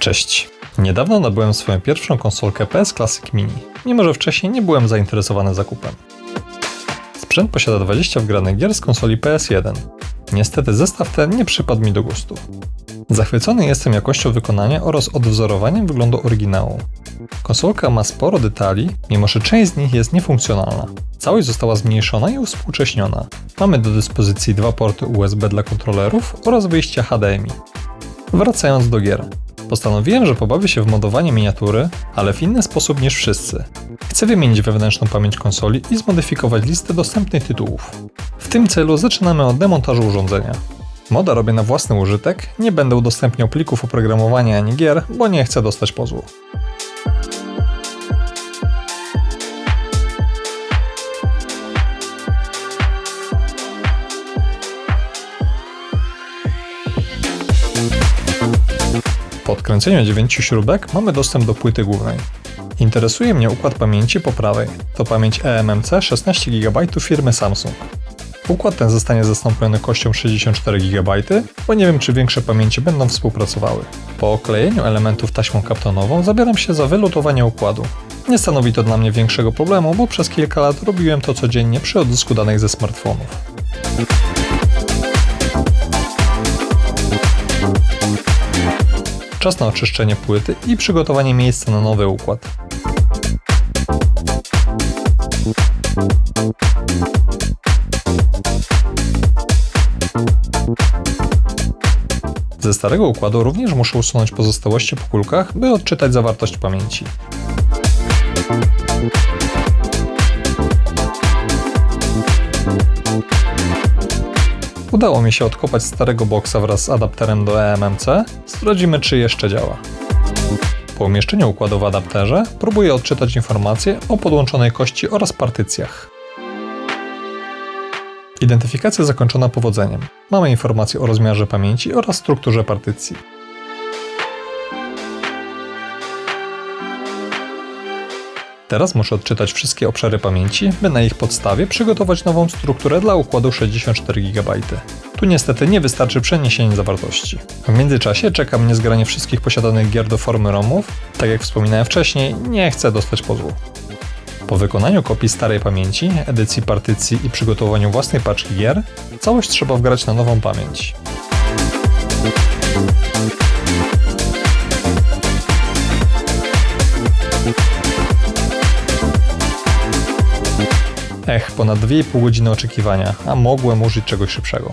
Cześć. Niedawno nabyłem swoją pierwszą konsolkę PS Classic Mini, mimo że wcześniej nie byłem zainteresowany zakupem. Sprzęt posiada 20 wgranych gier z konsoli PS1. Niestety zestaw ten nie przypadł mi do gustu. Zachwycony jestem jakością wykonania oraz odwzorowaniem wyglądu oryginału. Konsolka ma sporo detali, mimo że część z nich jest niefunkcjonalna. Całość została zmniejszona i uspółcześniona. Mamy do dyspozycji dwa porty USB dla kontrolerów oraz wyjścia HDMI. Wracając do gier. Postanowiłem, że pobawię się w modowanie miniatury, ale w inny sposób niż wszyscy. Chcę wymienić wewnętrzną pamięć konsoli i zmodyfikować listę dostępnych tytułów. W tym celu zaczynamy od demontażu urządzenia. Moda robię na własny użytek, nie będę udostępniał plików oprogramowania ani gier, bo nie chcę dostać pozwu. Po odkręceniu 9 śrubek mamy dostęp do płyty głównej. Interesuje mnie układ pamięci po prawej. To pamięć eMMC 16 GB firmy Samsung. Układ ten zostanie zastąpiony kością 64 GB, bo nie wiem czy większe pamięci będą współpracowały. Po oklejeniu elementów taśmą kaptonową zabieram się za wylutowanie układu. Nie stanowi to dla mnie większego problemu, bo przez kilka lat robiłem to codziennie przy oddysku danych ze smartfonów. Czas na oczyszczenie płyty i przygotowanie miejsca na nowy układ. Ze starego układu również muszę usunąć pozostałości po kulkach, by odczytać zawartość pamięci. Udało mi się odkopać starego boksa wraz z adapterem do eMMC. Sprawdzimy, czy jeszcze działa. Po umieszczeniu układu w adapterze próbuję odczytać informacje o podłączonej kości oraz partycjach. Identyfikacja zakończona powodzeniem. Mamy informacje o rozmiarze pamięci oraz strukturze partycji. Teraz muszę odczytać wszystkie obszary pamięci, by na ich podstawie przygotować nową strukturę dla układu 64 GB. Tu niestety nie wystarczy przeniesienie zawartości. W międzyczasie czeka mnie zgranie wszystkich posiadanych gier do formy ROMów. Tak jak wspominałem wcześniej, nie chcę dostać pozwu. Po wykonaniu kopii starej pamięci, edycji partycji i przygotowaniu własnej paczki gier, całość trzeba wgrać na nową pamięć. Ech, ponad 2,5 godziny oczekiwania, a mogłem użyć czegoś szybszego.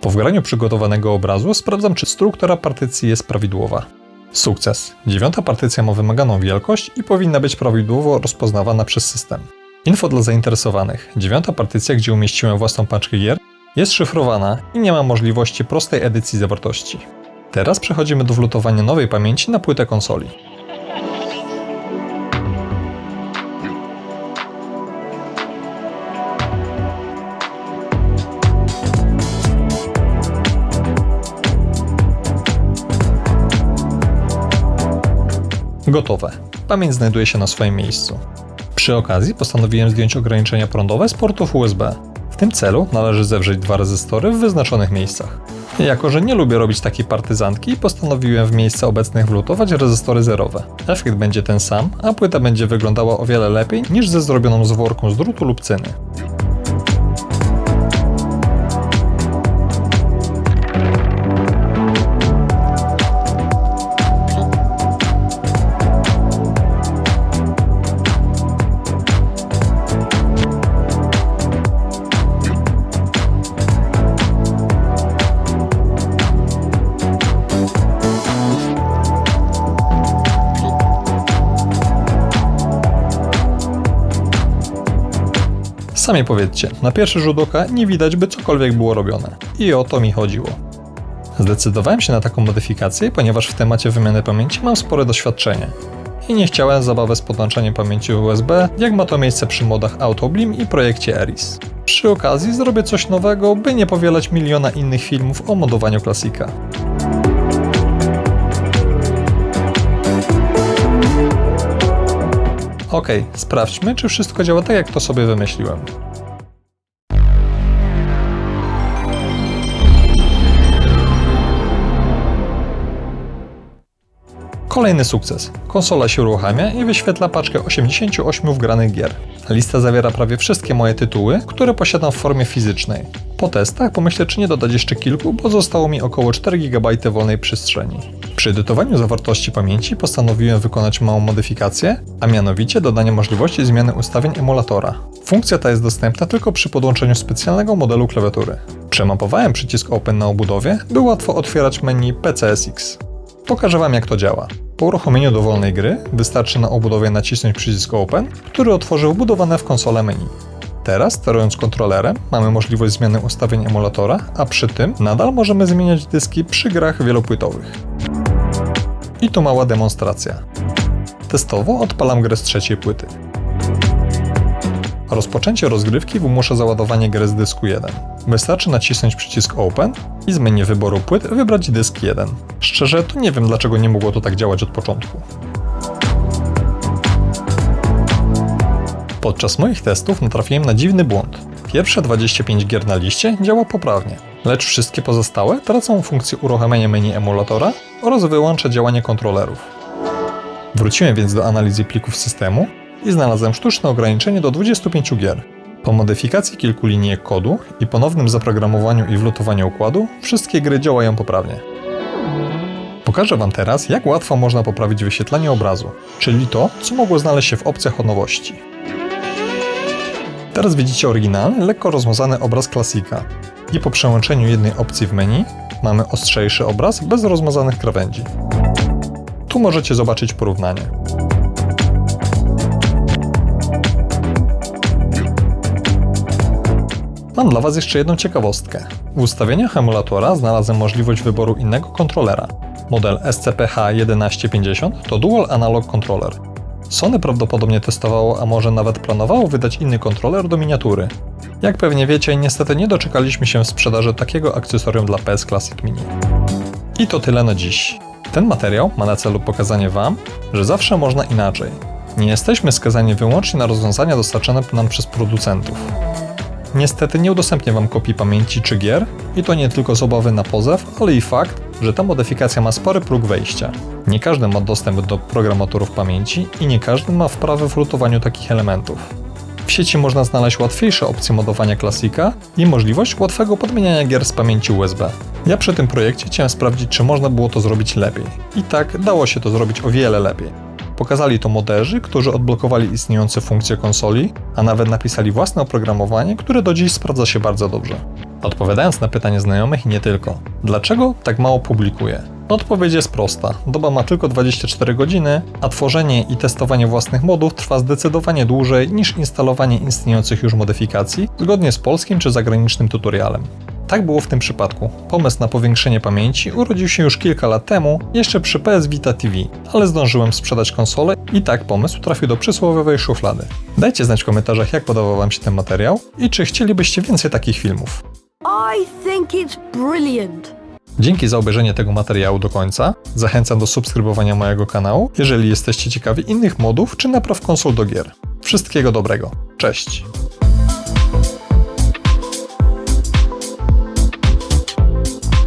Po wgraniu przygotowanego obrazu sprawdzam, czy struktura partycji jest prawidłowa. Sukces. Dziewiąta partycja ma wymaganą wielkość i powinna być prawidłowo rozpoznawana przez system. Info dla zainteresowanych. Dziewiąta partycja, gdzie umieściłem własną paczkę gier, jest szyfrowana i nie ma możliwości prostej edycji zawartości. Teraz przechodzimy do wlutowania nowej pamięci na płytę konsoli. Gotowe. Pamięć znajduje się na swoim miejscu. Przy okazji postanowiłem zdjąć ograniczenia prądowe z portów USB. W tym celu należy zewrzeć dwa rezystory w wyznaczonych miejscach. Jako, że nie lubię robić takiej partyzantki, postanowiłem w miejsce obecnych wlutować rezystory zerowe. Efekt będzie ten sam, a płyta będzie wyglądała o wiele lepiej niż ze zrobioną z worką z drutu lub cyny. Sami powiedzcie, na pierwszy rzut oka nie widać, by cokolwiek było robione. I o to mi chodziło. Zdecydowałem się na taką modyfikację, ponieważ w temacie wymiany pamięci mam spore doświadczenie. I nie chciałem zabawy z podłączaniem pamięci USB, jak ma to miejsce przy modach AutoBlim i projekcie Eris. Przy okazji zrobię coś nowego, by nie powielać miliona innych filmów o modowaniu klasika. Ok, sprawdźmy, czy wszystko działa tak, jak to sobie wymyśliłem. Kolejny sukces. Konsola się uruchamia i wyświetla paczkę 88 wgranych gier. Lista zawiera prawie wszystkie moje tytuły, które posiadam w formie fizycznej. Po testach pomyślę, czy nie dodać jeszcze kilku, bo zostało mi około 4 GB wolnej przestrzeni. Przy edytowaniu zawartości pamięci postanowiłem wykonać małą modyfikację, a mianowicie dodanie możliwości zmiany ustawień emulatora. Funkcja ta jest dostępna tylko przy podłączeniu specjalnego modelu klawiatury. Przemapowałem przycisk Open na obudowie, by łatwo otwierać menu PCSX. Pokażę Wam jak to działa. Po uruchomieniu dowolnej gry wystarczy na obudowie nacisnąć przycisk Open, który otworzy wbudowane w konsolę menu. Teraz, sterując kontrolerem, mamy możliwość zmiany ustawień emulatora, a przy tym nadal możemy zmieniać dyski przy grach wielopłytowych. I tu mała demonstracja. Testowo odpalam grę z trzeciej płyty. Rozpoczęcie rozgrywki wymusza załadowanie gry z dysku 1. Wystarczy nacisnąć przycisk Open i z menu wyboru płyt wybrać dysk 1. Szczerze, to nie wiem dlaczego nie mogło to tak działać od początku. Podczas moich testów natrafiłem na dziwny błąd. Pierwsze 25 gier na liście działa poprawnie, lecz wszystkie pozostałe tracą funkcję uruchamiania menu emulatora oraz wyłącza działanie kontrolerów. Wróciłem więc do analizy plików systemu i znalazłem sztuczne ograniczenie do 25 gier. Po modyfikacji kilku linijek kodu i ponownym zaprogramowaniu i wlutowaniu układu, wszystkie gry działają poprawnie. Pokażę Wam teraz, jak łatwo można poprawić wyświetlanie obrazu, czyli to, co mogło znaleźć się w opcjach o nowości. Teraz widzicie oryginalny, lekko rozmazany obraz klasika i po przełączeniu jednej opcji w menu mamy ostrzejszy obraz bez rozmazanych krawędzi. Tu możecie zobaczyć porównanie. Mam dla Was jeszcze jedną ciekawostkę. W ustawieniach emulatora znalazłem możliwość wyboru innego kontrolera. Model SCPH1150 to Dual Analog Controller. Sony prawdopodobnie testowało, a może nawet planowało wydać inny kontroler do miniatury. Jak pewnie wiecie, niestety nie doczekaliśmy się w sprzedaży takiego akcesorium dla PS Classic Mini. I to tyle na dziś. Ten materiał ma na celu pokazanie Wam, że zawsze można inaczej. Nie jesteśmy skazani wyłącznie na rozwiązania dostarczane nam przez producentów. Niestety nie udostępnię Wam kopii pamięci czy gier i to nie tylko z obawy na pozew, ale i fakt, że ta modyfikacja ma spory próg wejścia. Nie każdy ma dostęp do programatorów pamięci i nie każdy ma wprawę w lutowaniu takich elementów. W sieci można znaleźć łatwiejsze opcje modowania klasika i możliwość łatwego podmieniania gier z pamięci USB. Ja przy tym projekcie chciałem sprawdzić, czy można było to zrobić lepiej. I tak dało się to zrobić o wiele lepiej. Pokazali to moderzy, którzy odblokowali istniejące funkcje konsoli, a nawet napisali własne oprogramowanie, które do dziś sprawdza się bardzo dobrze. Odpowiadając na pytanie znajomych i nie tylko, dlaczego tak mało publikuję? Odpowiedź jest prosta. Doba ma tylko 24 godziny, a tworzenie i testowanie własnych modów trwa zdecydowanie dłużej niż instalowanie istniejących już modyfikacji, zgodnie z polskim czy zagranicznym tutorialem. Tak było w tym przypadku. Pomysł na powiększenie pamięci urodził się już kilka lat temu, jeszcze przy PS Vita TV, ale zdążyłem sprzedać konsolę i tak pomysł trafił do przysłowiowej szuflady. Dajcie znać w komentarzach, jak podobał Wam się ten materiał i czy chcielibyście więcej takich filmów. I think it's brilliant. Dzięki za obejrzenie tego materiału do końca. Zachęcam do subskrybowania mojego kanału, jeżeli jesteście ciekawi innych modów czy napraw konsol do gier. Wszystkiego dobrego. Cześć!